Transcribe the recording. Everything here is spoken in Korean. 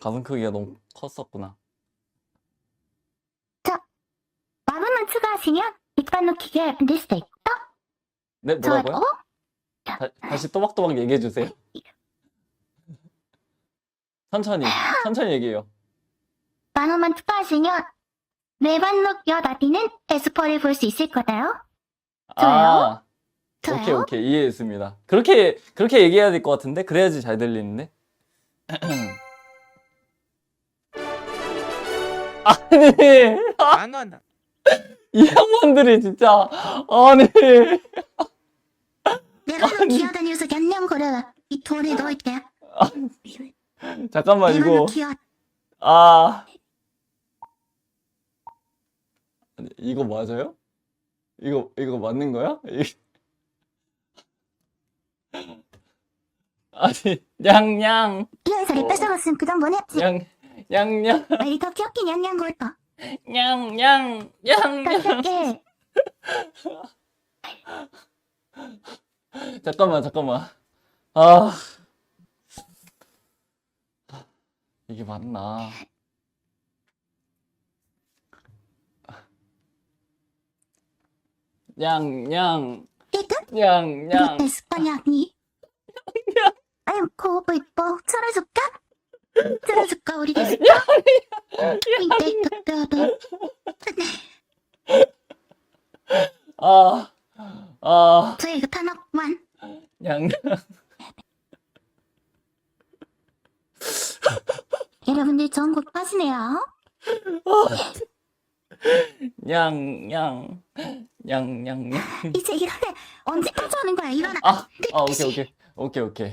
가슴 크기가 너무 컸었구나. 마블만 추가하시면 일반로 기계 만들 수도 있고 네, 저 뭐라고요? 어? 다, 다시 또박또박 얘기해 주세요. 천천히, 천천히 얘기해요. 만 원만 추가하시면 외반록 여나비는 에스퍼를 볼 수 있을 거다요. 아, 저요? 오케이, 오케이. 이해했습니다. 그렇게, 그렇게 얘기해야 될 것 같은데? 그래야지 잘 들리는데? 아니, 만 원. 이 양반들이 진짜, 아니. 내가 너 기어다니면서 양념 거려라. 이 돌에 넣을게. 잠깐만, 내가 너 이거. 기어. 아. 아니, 이거 맞아요? 이거, 이거 맞는 거야? 이- 아니, 냥냥, 이현사를 어. 뺏어갔으면 그다음 뭐 했지? 냥, 냥냥, 빨리 더 귀엽게 양양 걸까? 냥냥, 더 냥냥. 귀엽게. 잠깐만, 잠깐만. 아. 이게 맞나? 냥냥? 냥냥. 우리 에스파냐니? 아니 그거 이뻐. 틀어줄까? 그때도 아, 아, 저 여러분들 냥, 냥, 냥, 냥. 이제 일어나. 언제까지 하는 거야? 일어나. 아, 아, 오케이, 오케이, 오케이, 오케이.